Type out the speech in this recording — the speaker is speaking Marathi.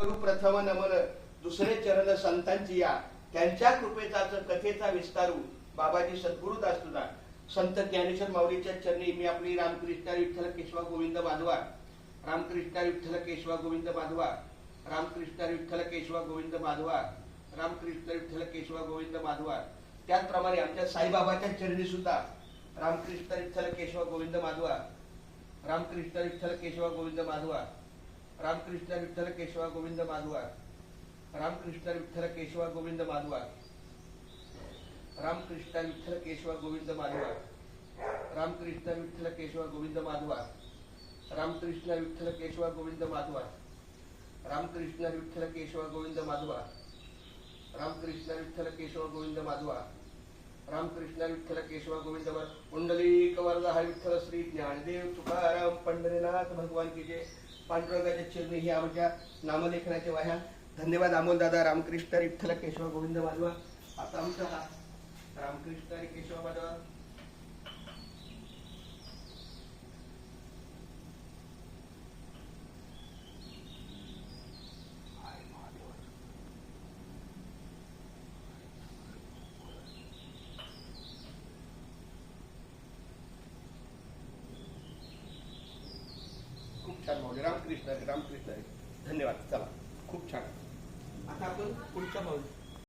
करू प्रथम नमन. दुसरे चरण संतांची या. त्यांच्या कृपेचा कथेचा विस्तारू बाबाजी सद्गुरु दास तुझा संत ज्ञानेश्वर माऊलीच्या चरणी मी आपली रामकृष्ण विठ्ठल केशवा गोविंद बांधवा. रामकृष्ण विठ्ठल केशवा गोविंद बांधवा. रामकृष्ण विठ्ठल केशवा गोविंद बांधवा. रामकृष्ण विठ्ठल केशवा गोविंद बांधवा. त्याचप्रमाणे आमच्या साईबाबाच्या चरणी सुद्धा रामकृष्ण विठ्ठल केशवा गोविंद माधवा रामकृष्ण विठ्ठल केशवा गोविंद माधवा रामकृष्ण विठ्ठल केशवा गोविंद माधवा रामकृष्ण विठ्ठल केशवा गोविंद माधवा रामकृष्ण विठ्ठल केशवा गोविंद माधवा रामकृष्ण विठ्ठल केशवा गोविंद माधवा रामकृष्ण विठ्ठल केशवा गोविंद माधवा रामकृष्ण विठ्ठल केशवा गोविंद माधवा रामकृष्ण विठ्ठल केशवा गोविंद माधवा रामकृष्ण विठ्ठल केशव गोविंद कुंडलिक पुंडलिक वरदा हा विठ्ठल श्री ज्ञानदेव तुकाराम पंढरीनाथ भगवान की जय पांडुरंगाच्या चरणी ही आमच्या नामलेखनाच्या वाह्या. धन्यवाद अमोल दादा रामकृष्ण विठ्ठल केशव गोविंद माधवा आता आमचा हा रामकृष्ण केशव माधवा नमस्कार माऊली रामकृष्ण रामकृष्ण. धन्यवाद. चला खूप छान. आता आपण पुढच्या माऊली